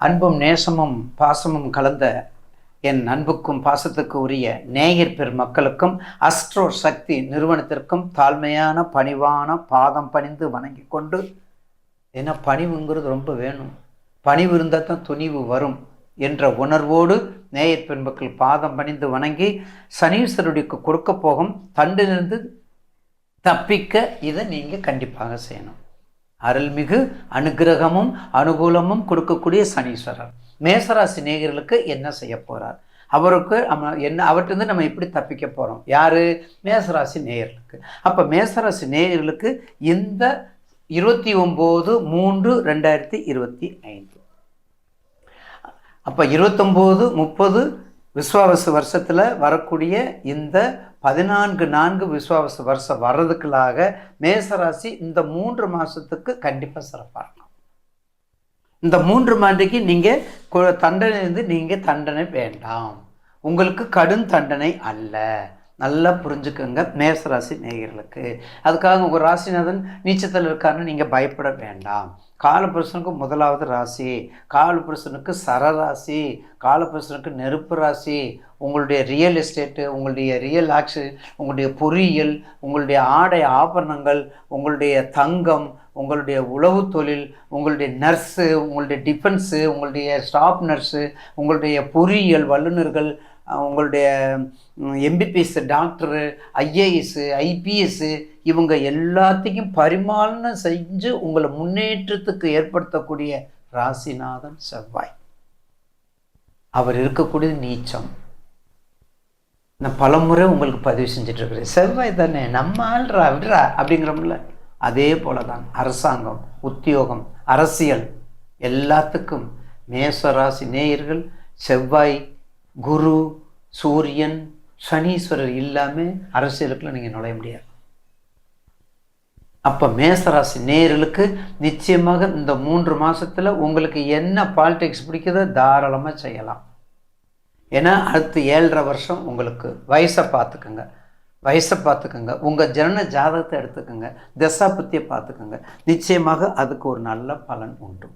அன்பும் நேசமும் பாசமும் கலந்த என் அன்புக்கும் பாசத்துக்கு உரிய நேயர் பெருமக்களுக்கும் அஸ்ட்ரோ சக்தி நிறுவனத்திற்கும் தாழ்மையான பணிவான பாதம் பணிந்து வணங்கி கொண்டு ஏன்னா பணிவுங்கிறது ரொம்ப வேணும். பணிவு இருந்தால் தான் துணிவு வரும் என்ற உணர்வோடு நேயர் பெருமக்கள் பாதம் பணிந்து வணங்கி சனீஸ்வரனுக்கு கொடுக்க போகும் தண்டிலிருந்து தப்பிக்க இதை நீங்கள் கண்டிப்பாக செய்யணும். அருள்மிகு அனுகிரகமும் அனுகூலமும் கொடுக்கக்கூடிய சனீஸ்வரர். மேசராசி நேயர்களுக்கு என்ன செய்ய போகிறார் அவருக்கு நம்ம என்ன அவர்கிட்ட நம்ம எப்படி தப்பிக்க போகிறோம் யார்? மேசராசி நேயர்களுக்கு. அப்போ மேசராசி நேயர்களுக்கு இந்த இருபத்தி ஒம்பது மூன்று ரெண்டாயிரத்தி இருபத்தி ஐந்து. அப்போ இருபத்தொம்போது முப்பது விஸ்வாவச வருஷத்தில் வரக்கூடிய இந்த பதினான்கு நான்கு விஸ்வாவச வருஷம் வர்றதுக்குள்ளாக மேசராசி இந்த மூன்று மாதத்துக்கு கண்டிப்பாக சிறப்பாக இருக்கும் இந்த மூன்று மாண்டிக்கு நீங்கள் தண்டனை இருந்து நீங்கள் தண்டனை வேண்டாம். உங்களுக்கு கடும் தண்டனை அல்ல. நல்லா புரிஞ்சுக்கோங்க மேசராசி நேயர்களுக்கு. அதுக்காக உங்கள் ராசிநாதன் நீச்சத்தில் இருக்காருன்னு நீங்கள் பயப்பட வேண்டாம். காலபுருஷனுக்கு முதலாவது ராசி. காலபுருஷனுக்கு சரராசி. காலபுருஷனுக்கு நெருப்பு ராசி. உங்களுடைய ரியல் எஸ்டேட்டு உங்களுடைய ரியல் ஆக்ஷன் உங்களுடைய பொறியியல் உங்களுடைய ஆடை ஆபரணங்கள் உங்களுடைய தங்கம் உங்களுடைய உளவு தொழில் உங்களுடைய நர்ஸு உங்களுடைய டிஃபென்ஸு உங்களுடைய ஸ்டாஃப் நர்ஸு உங்களுடைய பொறியியல் வல்லுநர்கள் உங்களுடைய எம்பிபிஎஸ் டாக்டரு ஐஏஎஸ்ஸு ஐபிஎஸ்ஸு இவங்க எல்லாத்தையும் பரிமாணம் செஞ்சு உங்களை முன்னேற்றத்துக்கு ஏற்படுத்தக்கூடிய ராசிநாதன் செவ்வாய். அவர் இருக்கக்கூடியது நீச்சம். நான் பலமுறை உங்களுக்கு பதிவு செஞ்சுட்டு செவ்வாய் தானே நம்ம ஆள்றா விடுறா அப்படிங்கிறோம்ல. அதே போல தான் அரசாங்கம் உத்தியோகம் அரசியல் எல்லாத்துக்கும் மேசராசி நேயர்கள் செவ்வாய் குரு சூரியன் சனீஸ்வரர் இல்லாமல் அரசியலுக்குள்ள நீங்கள் நுழைய முடியாது. அப்போ மேசராசி நேர்களுக்கு நிச்சயமாக இந்த மூன்று மாதத்தில் உங்களுக்கு என்ன பாலிடிக்ஸ் பிடிக்குதோ தாராளமாக செய்யலாம். ஏன்னா அடுத்து ஏழரை வருஷம் உங்களுக்கு வயசை பார்த்துக்கோங்க. வயசை பார்த்துக்கோங்க. உங்கள் ஜனன ஜாதகத்தை எடுத்துக்கோங்க. தசாபத்தியை பார்த்துக்கோங்க. நிச்சயமாக அதுக்கு ஒரு நல்ல பலன் உண்டு.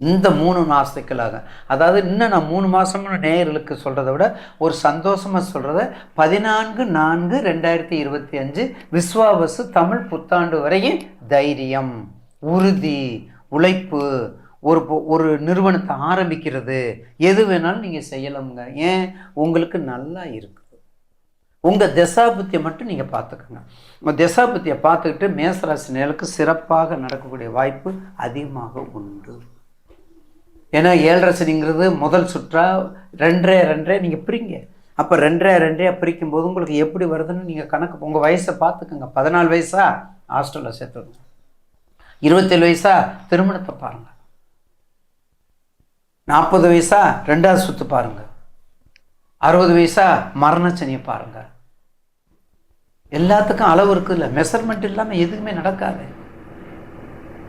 இந்த மூணு மாதத்துக்களாக அதாவது இன்னும் நான் மூணு மாதம்னு நேயர்களுக்கு சொல்கிறத விட ஒரு சந்தோஷமாக சொல்கிறத பதினான்கு நான்கு ரெண்டாயிரத்தி இருபத்தி அஞ்சு விஸ்வாவசு தமிழ் புத்தாண்டு வரையும் தைரியம். உறுதி உழைப்பு ஒரு ஒரு நிறுவனத்தை ஆரம்பிக்கிறது. எது வேணாலும் நீங்கள் செய்யலாமுங்க. ஏன்? உங்களுக்கு நல்லா இருக்குது உங்கள் தசாபத்தியை மட்டும் நீங்கள் பார்த்துக்கோங்க. உங்கள் தசாபத்தியை பார்த்துக்கிட்டு மேசராசி நேருக்கு சிறப்பாக நடக்கக்கூடிய வாய்ப்பு அதிகமாக உண்டு. ஏன்னா ஏழரை சனிங்கிறது முதல் சுற்றா ரெண்டரை ரெண்டரை நீங்கள் பிரிங்க. அப்போ ரெண்டரை ரெண்டரையா பிரிக்கும் போது உங்களுக்கு எப்படி வருதுன்னு நீங்கள் கணக்கு உங்கள் வயசை பார்த்துக்கோங்க. பதினாலு வயசா? ஹாஸ்டலில் சேர்த்துருங்க இருபத்தேழு வயசா? திருமணத்தை பாருங்கள் நாற்பது வயசா? ரெண்டாவது சுற்று பாருங்கள் அறுபது வயசா? மரணச்சனியை பாருங்கள் எல்லாத்துக்கும் அளவு இருக்குல்ல. மெஷர்மெண்ட் இல்லாமல் எதுவுமே நடக்காது.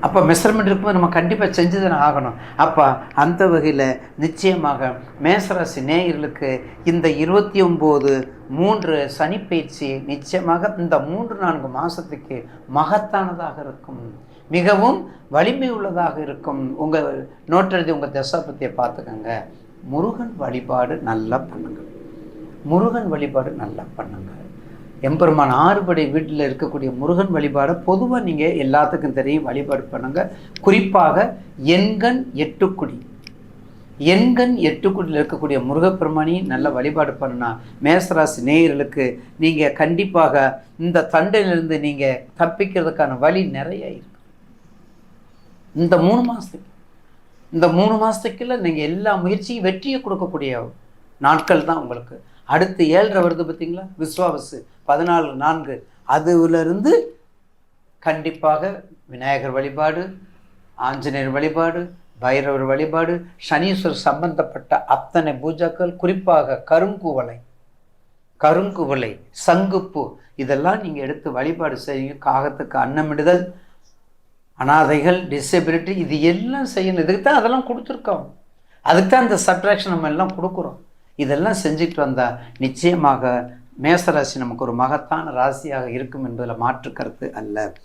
அப்போ மெஷர்மெண்ட் இருக்கும்போது நம்ம கண்டிப்பாக செஞ்சு தானே ஆகணும். அப்போ அந்த வகையில் நிச்சயமாக மேசராசி நேயர்களுக்கு இந்த இருபத்தி ஒம்பது மூன்று சனிப்பயிற்சி நிச்சயமாக இந்த மூன்று நான்கு மாதத்துக்கு மகத்தானதாக இருக்கும். மிகவும் வலிமை உள்ளதாக இருக்கும். உங்கள் நோட்டெழுதி உங்கள் தசாபத்தியை பார்த்துக்கோங்க. முருகன் வழிபாடு நல்லா பண்ணுங்க. முருகன் வழிபாடு நல்லா பண்ணுங்கள் எம்பெருமான் ஆறுபடை வீட்டில் இருக்கக்கூடிய முருகன் வழிபாடை பொதுவாக நீங்கள் எல்லாத்துக்கும் தெரியும். வழிபாடு பண்ணுங்க. குறிப்பாக எண்கண் எட்டுக்குடி. எண்கண் எட்டுக்குடியில் இருக்கக்கூடிய முருகப்பெருமானையும் நல்ல வழிபாடு பண்ணா மேசராசி நேயர்களுக்கு நீங்கள் கண்டிப்பாக இந்த தண்டையிலிருந்து நீங்கள் தப்பிக்கிறதுக்கான வழி நிறைய இருக்கு. இந்த மூணு மாதத்துக்கு இந்த மூணு மாதத்துக்குள்ள நீங்கள் எல்லா முயற்சியும் வெற்றியை கொடுக்கக்கூடிய நாட்கள் தான் உங்களுக்கு. அடுத்து ஏழரை வருது பார்த்தீங்களா? விஸ்வாவசு பதினாலு நான்கு. அதுலேருந்து கண்டிப்பாக விநாயகர் வழிபாடு ஆஞ்சநேயர் வழிபாடு பைரவர் வழிபாடு சனீஸ்வர் சம்பந்தப்பட்ட அத்தனை பூஜாக்கள் குறிப்பாக கருங்குவலை கருங்குவலை சங்குப்பு இதெல்லாம் நீங்கள் எடுத்து வழிபாடு செய்யுங்க. காகத்துக்கு அன்னமிடுதல் அனாதைகள் டிசபிலிட்டி இது எல்லாம் செய்யணும். இதுக்கு தான் அதெல்லாம் கொடுத்துருக்கோம். அதுக்கு தான் இந்த சப்ட்ராக்ஷன் நம்ம எல்லாம் கொடுக்குறோம். இதெல்லாம் செஞ்சுட்டு வந்தால் நிச்சயமாக மேசராசி நமக்கு ஒரு மகத்தான ராசியாக இருக்கும் என்பதில் மாற்று கருத்து அல்ல.